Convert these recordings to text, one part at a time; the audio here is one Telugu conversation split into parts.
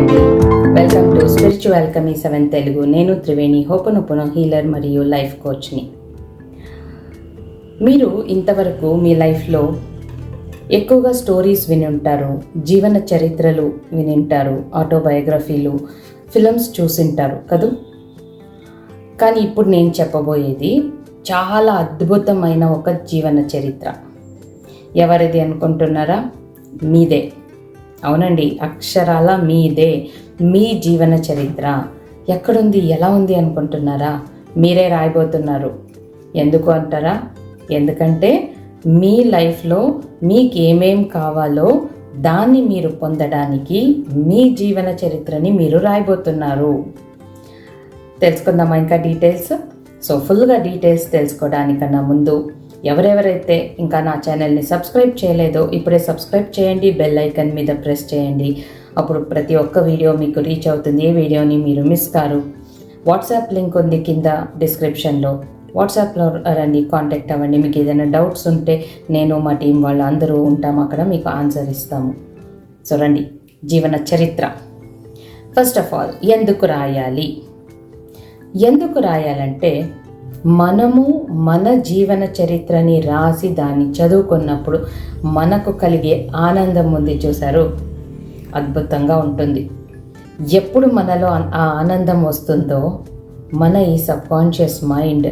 అండి వెల్కమ్ టు స్పిరిచువల్ కమీ సెవెన్ తెలుగు నేను త్రివేణి. హోపనుపున హీలర్ మరియు లైఫ్ కోచ్ని మీరు ఇంతవరకు మీ లైఫ్లో ఎక్కువగా స్టోరీస్ విని ఉంటారు జీవన చరిత్రలు విని ఉంటారు ఆటోబయోగ్రఫీలు ఫిలమ్స్ చూసింటారు కదూ? కానీ ఇప్పుడు నేను చెప్పబోయేది చాలా అద్భుతమైన ఒక జీవన చరిత్ర. ఎవరిది అనుకుంటున్నారా? మీదే. అవునండి అక్షరాల మీదే మీ జీవన చరిత్ర. ఎక్కడుంది ఎలా ఉంది అనుకుంటున్నారా? మీరే రాయబోతున్నారు. ఎందుకు అంటారా? ఎందుకంటే మీ లైఫ్లో మీకు ఏమేం కావాలో దాన్ని మీరు పొందడానికి మీ జీవన చరిత్రని మీరు రాయబోతున్నారు. తెలుసుకుందామా ఇంకా డీటెయిల్స్? సో ఫుల్గా డీటెయిల్స్ తెలుసుకోవడానికన్నా ముందు ఎవరెవరైతే ఇంకా నా ఛానల్ని సబ్స్క్రైబ్ చేయలేదో ఇప్పుడే సబ్స్క్రైబ్ చేయండి బెల్ ఐకన్ మీద ప్రెస్ చేయండి. అప్పుడు ప్రతి ఒక్క వీడియో మీకు రీచ్ అవుతుంది. ఏ వీడియోని మీరు మిస్ కారు? వాట్సాప్ లింక్ ఉంది కింద డిస్క్రిప్షన్లో. వాట్సాప్లో రండి కాంటాక్ట్ అవ్వండి. మీకు ఏదైనా డౌట్స్ ఉంటే నేను మా టీం వాళ్ళు అందరూ ఉంటాం అక్కడ మీకు ఆన్సర్ ఇస్తాము. సో రండి జీవన చరిత్ర. ఫస్ట్ ఆఫ్ ఆల్ ఎందుకు రాయాలి? ఎందుకు రాయాలంటే మనము మన జీవన చరిత్రని రాసి దాన్ని చదువుకున్నప్పుడు మనకు కలిగే ఆనందం ఉంది చూసారు అద్భుతంగా ఉంటుంది. ఎప్పుడు మనలో ఆ ఆనందం వస్తుందో మన ఈ సబ్కాన్షియస్ మైండ్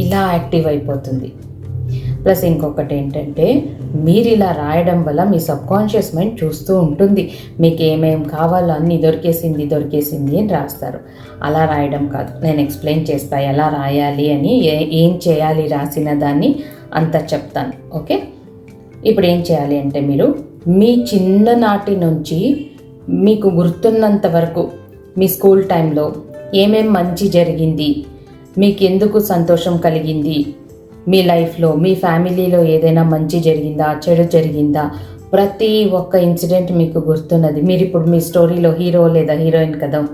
ఇలా యాక్టివ్ అయిపోతుంది. ప్లస్ ఇంకొకటి ఏంటంటే మీరు ఇలా రాయడం వల్ల మీ సబ్కాన్షియస్ మైండ్ చూస్తూ ఉంటుంది. మీకు ఏమేం కావాలో అన్నీ దొరికేసింది దొరికేసింది అని రాస్తారు. అలా రాయడం కాదు. నేను ఎక్స్ప్లెయిన్ చేస్తా ఎలా రాయాలి అని ఏ- ఏం చేయాలి రాసిన దాన్ని అంత చెప్తాను. ఓకే? ఇప్పుడు ఏం చేయాలి అంటే మీరు మీ చిన్ననాటి నుంచి మీకు గుర్తున్నంత వరకు మీ స్కూల్ టైంలో ఏమేం మంచి జరిగింది మీకు ఎందుకు సంతోషం కలిగింది మీ లైఫ్లో మీ ఫ్యామిలీలో ఏదైనా మంచి జరిగిందా చెడు జరిగిందా? ప్రతి ఒక్క ఇన్సిడెంట్ మీకు గుర్తున్నది. మీరు ఇప్పుడు మీ స్టోరీలో హీరో లేదా హీరోయిన్ కదా?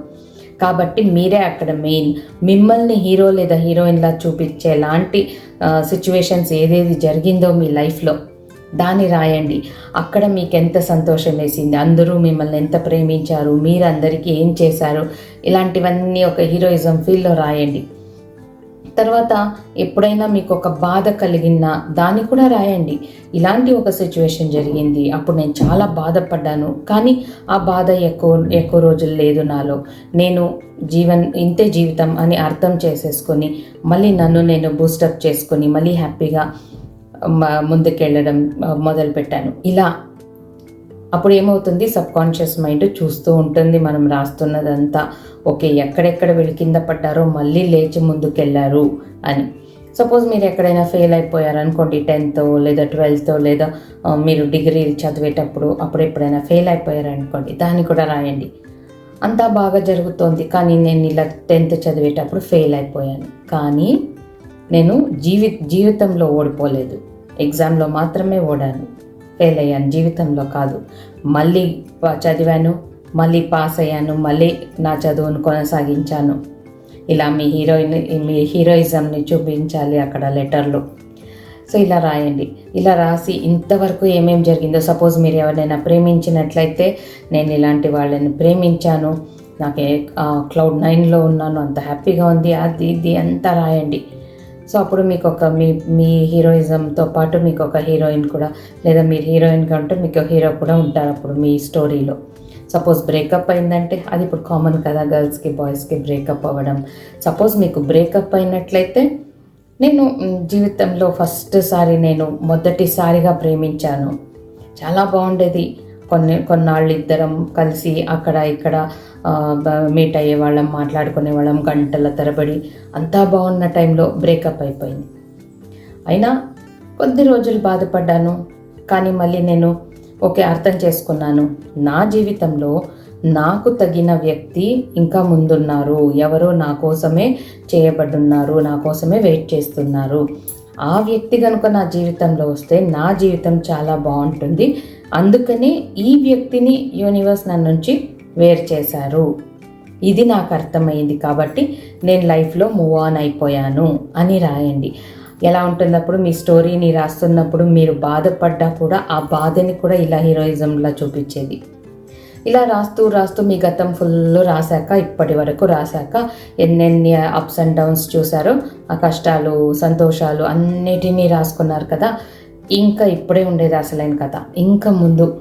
కాబట్టి మీరే అక్కడ మెయిన్. మిమ్మల్ని హీరో లేదా హీరోయిన్లా చూపించేలాంటి సిచ్యువేషన్స్ ఏదేది జరిగిందో మీ లైఫ్లో దాన్ని రాయండి. అక్కడ మీకు ఎంత సంతోషం వేసింది అందరూ మిమ్మల్ని ఎంత ప్రేమించారు మీరు అందరికీ ఏం చేశారు ఇలాంటివన్నీ ఒక హీరోయిజం ఫీల్లో రాయండి. తర్వాత ఎప్పుడైనా మీకు ఒక బాధ కలిగినా దాన్ని కూడా రాయండి. ఇలాంటి ఒక సిచ్యువేషన్ జరిగింది. అప్పుడు నేను చాలా బాధపడ్డాను. కానీ ఆ బాధ ఎక్కువ ఎక్కువ రోజులు లేదు నాలో. నేను జీవన్ ఇంతే జీవితం అని అర్థం చేసేసుకొని మళ్ళీ నన్ను నేను బూస్టప్ చేసుకొని మళ్ళీ హ్యాపీగా ముందుకెళ్ళడం మొదలుపెట్టాను. ఇలా అప్పుడు ఏమవుతుంది? సబ్ కాన్షియస్ మైండ్ చూస్తూ ఉంటుంది మనం రాస్తున్నదంతా. ఓకే ఎక్కడెక్కడ వీళ్ళు కింద పడ్డారో మళ్ళీ లేచి ముందుకెళ్ళారు అని. సపోజ్ మీరు ఎక్కడైనా ఫెయిల్ అయిపోయారు అనుకోండి టెన్త్ లేదా ట్వెల్త్ లేదా మీరు డిగ్రీ చదివేటప్పుడు అప్పుడు ఎప్పుడైనా ఫెయిల్ అయిపోయారు అనుకోండి దాన్ని కూడా రాయండి. అంతా బాగా జరుగుతోంది కానీ నేను ఇలా టెన్త్ చదివేటప్పుడు ఫెయిల్ అయిపోయాను. కానీ నేను జీవి జీవితంలో ఓడిపోలేదు. ఎగ్జామ్లో మాత్రమే ఓడాను. ఫెయిల్ అయ్యాను జీవితంలో కాదు. మళ్ళీ చదివాను మళ్ళీ పాస్ అయ్యాను మళ్ళీ నా చదువును కొనసాగించాను. ఇలా మీ హీరోయిన్ మీ హీరోయిజంని చూపించాలి అక్కడ లెటర్లో. సో ఇలా రాయండి. ఇలా రాసి ఇంతవరకు ఏమేమి జరిగిందో సపోజ్ మీరు ఎవరినైనా ప్రేమించినట్లయితే నేను ఇలాంటి వాళ్ళని ప్రేమించాను నాకు క్లౌడ్ నైన్లో ఉన్నాను అంత హ్యాపీగా ఉంది అది ఇది అంతా రాయండి. సో అప్పుడు మీకు ఒక మీ మీ హీరోయిజంతో పాటు మీకు ఒక హీరోయిన్ కూడా లేదా మీరు హీరోయిన్గా ఉంటే మీకు హీరో కూడా ఉంటారు అప్పుడు మీ స్టోరీలో. సపోజ్ బ్రేకప్ అయిందంటే అది ఇప్పుడు కామన్ కదా గర్ల్స్కి బాయ్స్కి బ్రేకప్ అవ్వడం. సపోజ్ మీకు బ్రేకప్ అయినట్లయితే నేను జీవితంలో ఫస్ట్ సారి నేను మొదటిసారిగా ప్రేమించాను. చాలా బాగుండేది. కొన్ని కొన్నాళ్ళు ఇద్దరం కలిసి అక్కడ ఇక్కడ మీట్ అయ్యే వాళ్ళం మాట్లాడుకునే వాళ్ళం గంటల తరబడి. అంతా బాగున్న టైంలో బ్రేకప్ అయిపోయింది. అయినా కొద్ది రోజులు బాధపడ్డాను. కానీ మళ్ళీ నేను ఓకే అర్థం చేసుకున్నాను. నా జీవితంలో నాకు తగిన వ్యక్తి ఇంకా ముందున్నారు. ఎవరో నా కోసమే చేయబడున్నారు నా కోసమే వెయిట్ చేస్తున్నారు. ఆ వ్యక్తి కనుక నా జీవితంలో వస్తే నా జీవితం చాలా బాగుంటుంది. అందుకనే ఈ వ్యక్తిని యూనివర్స్ నన్ను నుంచి వేరు చేశారు. ఇది నాకు అర్థమైంది కాబట్టి నేను లైఫ్లో మూవ్ ఆన్ అయిపోయాను అని రాయండి. ఎలా ఉంటున్నప్పుడు మీ స్టోరీని రాస్తున్నప్పుడు మీరు బాధపడ్డా కూడా ఆ బాధని కూడా ఇలా హీరోయిజంలా చూపించేది. ఇలా రాస్తూ రాస్తూ మీ గతం ఫుల్ రాశాక ఇప్పటి వరకు రాశాక ఎన్నెన్ని అప్స్ అండ్ డౌన్స్ చూసారో ఆ కష్టాలు సంతోషాలు అన్నిటినీ రాసుకున్నారు కదా. ఇంకా ఇప్పుడే ఉండేది అసలైన కథ. ఇంకా ముందు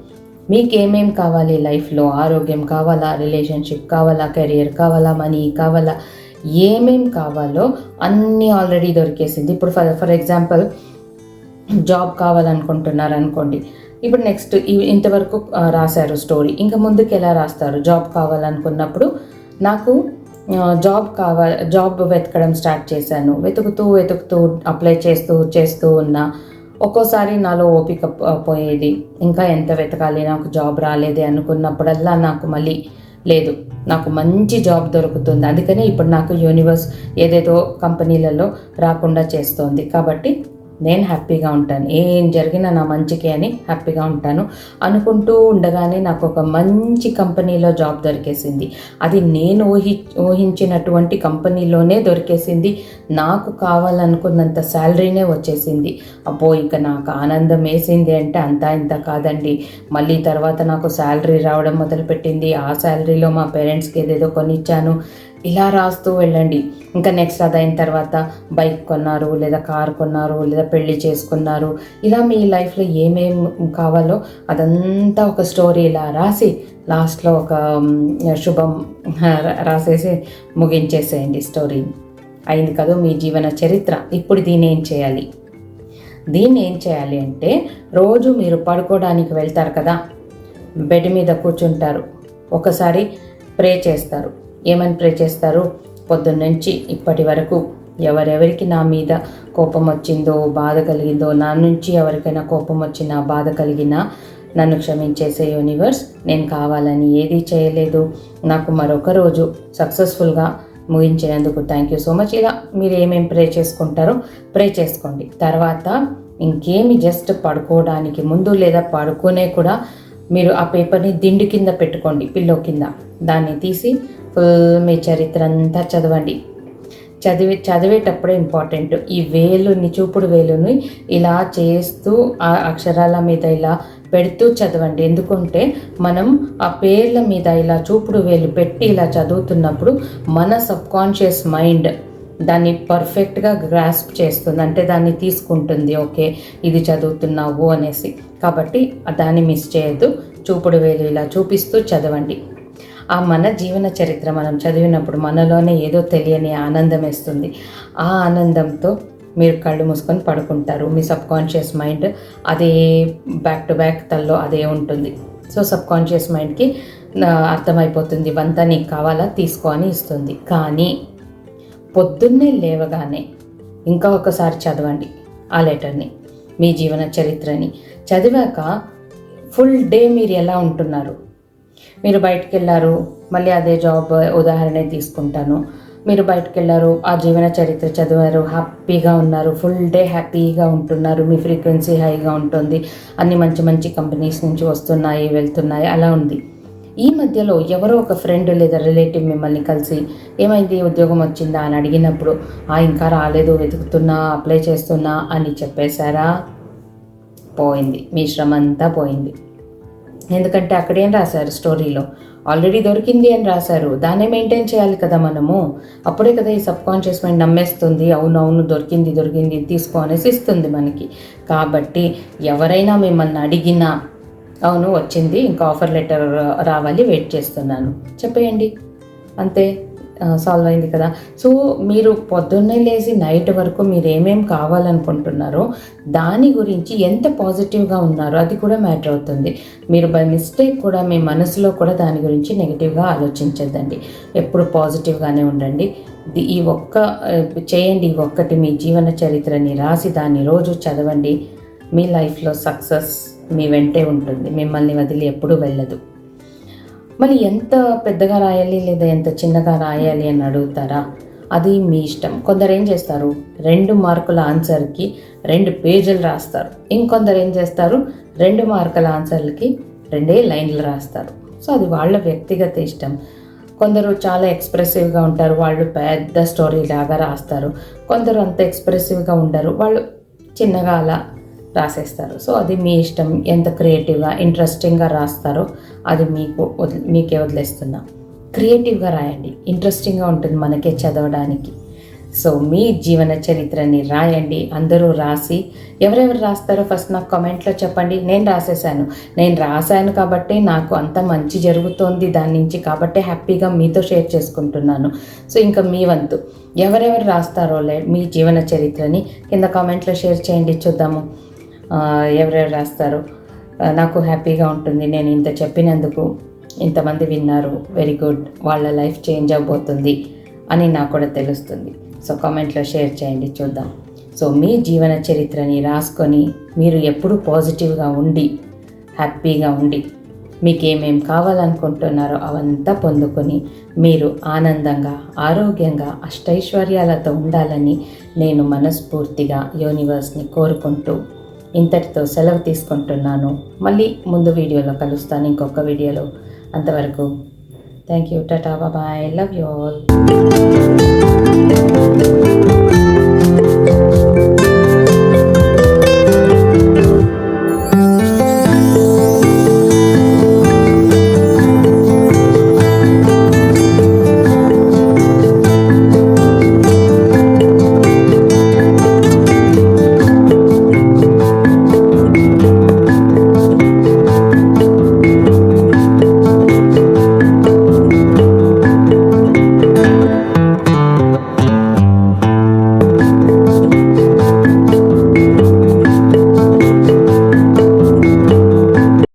మీకు కావాలి లైఫ్లో? ఆరోగ్యం కావాలా? రిలేషన్షిప్ కావాలా? కెరియర్ కావాలా? మనీ కావాలా? ఏమేం కావాలో అన్నీ ఆల్రెడీ దొరికేసింది. ఇప్పుడు ఫర్ ఫర్ ఎగ్జాంపుల్ జాబ్ కావాలనుకుంటున్నారు అనుకోండి. ఇప్పుడు నెక్స్ట్ ఇంతవరకు రాశారు స్టోరీ. ఇంకా ముందుకు ఎలా రాస్తారు? జాబ్ కావాలనుకున్నప్పుడు నాకు జాబ్ కావాలి జాబ్ వెతకడం స్టార్ట్ చేశాను. వెతుకుతూ వెతుకుతూ అప్లై చేస్తూ చేస్తూ ఉన్నా ఒక్కోసారి నాలో ఓపిక పోయేది. ఇంకా ఎంత వెతకాలి నాకు జాబ్ రాలేదే అనుకున్నప్పుడల్లా నాకు మళ్ళీ లేదు. నాకు మంచి జాబ్ దొరుకుతుంది. అందుకనే ఇప్పుడు నాకు యూనివర్స్ ఏదేదో కంపెనీలలో రాకుండా చేస్తోంది. కాబట్టి నేను హ్యాపీగా ఉంటాను. ఏం జరిగినా నా మంచికే అని హ్యాపీగా ఉంటాను. అనుకుంటూ ఉండగానే నాకు ఒక మంచి కంపెనీలో జాబ్ దొరికేసింది. అది నేను ఊహి ఊహించినటువంటి కంపెనీలోనే దొరికేసింది. నాకు కావాలనుకున్నంత శాలరీనే వచ్చేసింది. అబ్బో ఇక నాకు ఆనందం వేసింది అంటే అంతా ఇంత కాదండి. మళ్ళీ తర్వాత నాకు శాలరీ రావడం మొదలుపెట్టింది. ఆ శాలరీలో మా పేరెంట్స్కి ఏదేదో కొనిచ్చాను. ఇలా రాస్తూ వెళ్ళండి. ఇంకా నెక్స్ట్ అదైన తర్వాత బైక్ కొన్నారు లేదా కార్ కొన్నారు లేదా పెళ్ళి చేసుకున్నారు. ఇలా మీ లైఫ్లో ఏమేం కావాలో అదంతా ఒక స్టోరీ ఇలా రాసి లాస్ట్లో ఒక శుభం రాసేసి ముగించేసేయండి స్టోరీ అయింది కదా మీ జీవన చరిత్ర. ఇప్పుడు దీన్ని ఏం చేయాలి? దీన్ని ఏం చేయాలి అంటే రోజు మీరు పడుకోవడానికి వెళ్తారు కదా? బెడ్ మీద కూర్చుంటారు. ఒకసారి ప్రే చేస్తారు. ఏమని ప్రే చేస్తారు? పొద్దున్నుంచి ఇప్పటి వరకు ఎవరెవరికి నా మీద కోపం వచ్చిందో బాధ కలిగిందో నా నుంచి ఎవరికైనా కోపం వచ్చినా బాధ కలిగినా నన్ను క్షమించేసే యూనివర్స్ నేను కావాలని ఏది చేయలేదు. నాకు మరొక రోజు సక్సెస్ఫుల్గా ముగించినందుకు థ్యాంక్ యూ సో మచ్ ఇలా మీరు ఏమేమి ప్రే చేసుకుంటారో ప్రే చేసుకోండి. తర్వాత ఇంకేమి జస్ట్ పడుకోవడానికి ముందు లేదా పడుకునే కూడా మీరు ఆ పేపర్ని దిండు కింద పెట్టుకోండి పిల్లో కింద. దాన్ని తీసి మీ చరిత్ర అంతా చదవండి. చదివి చదివేటప్పుడే ఇంపార్టెంట్. ఈ వేలుని చూపుడు వేలుని ఇలా చేస్తూ ఆ అక్షరాల మీద ఇలా పెడుతూ చదవండి. ఎందుకంటే మనం ఆ పేర్ల మీద ఇలా చూపుడు వేలు పెట్టి ఇలా చదువుతున్నప్పుడు మన సబ్కాన్షియస్ మైండ్ దాన్ని పర్ఫెక్ట్గా గ్రాస్ప్ చేస్తుంది. అంటే దాన్ని తీసుకుంటుంది. ఓకే ఇది చదువుతున్నావు అనేసి. కాబట్టి దాన్ని మిస్ చేయొద్దు. చూపుడు వేలు ఇలా చూపిస్తూ చదవండి. ఆ మన జీవన చరిత్ర మనం చదివినప్పుడు మనలోనే ఏదో తెలియని ఆనందం వేస్తుంది. ఆ ఆనందంతో మీరు కళ్ళు మూసుకొని పడుకుంటారు. మీ సబ్ కాన్షియస్ మైండ్ అదే బ్యాక్ టు బ్యాక్ తల్లో అదే ఉంటుంది. సో సబ్ కాన్షియస్ మైండ్కి అర్థమైపోతుంది. ఇవంతా నీకు కావాలా? తీసుకో అని ఇస్తుంది. కానీ పొద్దున్నే లేవగానే ఇంకా ఒకసారి చదవండి ఆ లెటర్ని మీ జీవన చరిత్రని. చదివాక ఫుల్ డే మీరు ఎలా ఉంటున్నారు? మీరు బయటికి వెళ్ళారు మళ్ళీ అదే జాబ్ ఉదాహరణ తీసుకుంటాను. మీరు బయటకు వెళ్ళారు ఆ జీవన చరిత్ర చదివారు హ్యాపీగా ఉన్నారు ఫుల్ డే హ్యాపీగా ఉంటున్నారు మీ ఫ్రీక్వెన్సీ హైగా ఉంటుంది అన్ని మంచి మంచి కంపెనీస్ నుంచి వస్తున్నాయి వెళ్తున్నాయి అలా ఉంది. ఈ మధ్యలో ఎవరో ఒక ఫ్రెండ్ లేదా రిలేటివ్ మిమ్మల్ని కలిసి ఏమైంది ఉద్యోగం వచ్చిందా? అని అడిగినప్పుడు ఆ ఇంకా రాలేదు వెతుకుతున్నా అప్లై చేస్తున్నా అని చెప్పేశారా? పోయింది. మీ శ్రమ అంతా పోయింది. ఎందుకంటే అక్కడేం రాశారు స్టోరీలో? ఆల్రెడీ దొరికింది అని రాశారు. దాన్నే మెయింటైన్ చేయాలి కదా మనము? అప్పుడే కదా ఈ సబ్ కాన్షియస్ మైండ్ నమ్మేస్తుంది. అవును అవును దొరికింది దొరికింది తీసుకో అనేసి ఇస్తుంది మనకి. కాబట్టి ఎవరైనా మిమ్మల్ని అడిగినా అవును వచ్చింది ఇంకా ఆఫర్ లెటర్ రావాలి వెయిట్ చేస్తున్నాను. చెప్పేయండి. అంతే. సాల్వ్ అయింది కదా. సో మీరు పొద్దున్నే లేచి నైట్ వరకు మీరు ఏమేమి కావాలనుకుంటున్నారో దాని గురించి ఎంత పాజిటివ్గా ఉన్నారో అది కూడా మ్యాటర్ అవుతుంది. మీరు బై మిస్టేక్ కూడా మీ మనసులో కూడా దాని గురించి నెగిటివ్గా ఆలోచించద్దండి. ఎప్పుడు పాజిటివ్గానే ఉండండి. ది- ఈ ఒక్క చేయండి ఈ ఒక్కటి మీ జీవన చరిత్రని రాసి దాన్ని రోజు చదవండి. మీ లైఫ్లో సక్సెస్ మీ వెంటే ఉంటుంది. మిమ్మల్ని వదిలి ఎప్పుడూ వెళ్ళదు. మరి ఎంత పెద్దగా రాయాలి లేదా ఎంత చిన్నగా రాయాలి అని అడుగుతారా? అది మీ ఇష్టం. కొందరు ఏం చేస్తారు? రెండు మార్కుల ఆన్సర్కి రెండు పేజీలు రాస్తారు. ఇంకొందరు ఏం చేస్తారు? రెండు మార్కుల ఆన్సర్లకి రెండే లైన్లు రాస్తారు. సో అది వాళ్ళ వ్యక్తిగత ఇష్టం. కొందరు చాలా ఎక్స్ప్రెసివ్గా ఉంటారు. వాళ్ళు పెద్ద స్టోరీ లాగా రాస్తారు. కొందరు అంత ఎక్స్ప్రెసివ్గా ఉండరు. వాళ్ళు చిన్నగా అలా రాసేస్తారు. సో అది మీ ఇష్టం. ఎంత క్రియేటివ్గా ఇంట్రెస్టింగ్గా రాస్తారో అది మీకు వదిలే మీకే వదిలేస్తున్నా. క్రియేటివ్గా రాయండి. ఇంట్రెస్టింగ్గా ఉంటుంది మనకే చదవడానికి. సో మీ జీవన చరిత్రని రాయండి. అందరూ రాసి ఎవరెవరు రాస్తారో ఫస్ట్ నాకు కామెంట్లో చెప్పండి. నేను రాసేసాను నేను రాశాను కాబట్టి నాకు అంత మంచి జరుగుతోంది దాని నుంచి కాబట్టి హ్యాపీగా మీతో షేర్ చేసుకుంటున్నాను. సో ఇంకా మీ వంతు. ఎవరెవరు రాస్తారో లే మీ జీవన చరిత్రని కింద కామెంట్లో షేర్ చేయండి. చూద్దాము. ఎవరెవరు రాస్తారో? నాకు హ్యాపీగా ఉంటుంది. నేను ఇంత చెప్పినందుకు ఇంతమంది విన్నారు. వెరీ గుడ్ వాళ్ళ లైఫ్ చేంజ్ అవబోతుంది అని నాకు కూడా తెలుస్తుంది. సో కామెంట్లో షేర్ చేయండి చూద్దాం. సో మీ జీవన చరిత్రని రాసుకొని మీరు ఎప్పుడూ పాజిటివ్గా ఉండి హ్యాపీగా ఉండి మీకు ఏమేం కావాలనుకుంటున్నారో అవంతా పొందుకొని మీరు ఆనందంగా ఆరోగ్యంగా అష్టైశ్వర్యాలతో ఉండాలని నేను మనస్ఫూర్తిగా యూనివర్స్ని కోరుకుంటూ ఇంతటితో సెలవు తీసుకుంటున్నాను. మళ్ళీ ముందు వీడియోలో కలుస్తాను ఇంకొక వీడియోలో. అంతవరకు థ్యాంక్ యూ టాటా బాబాయ్ లవ్ యూ ఆల్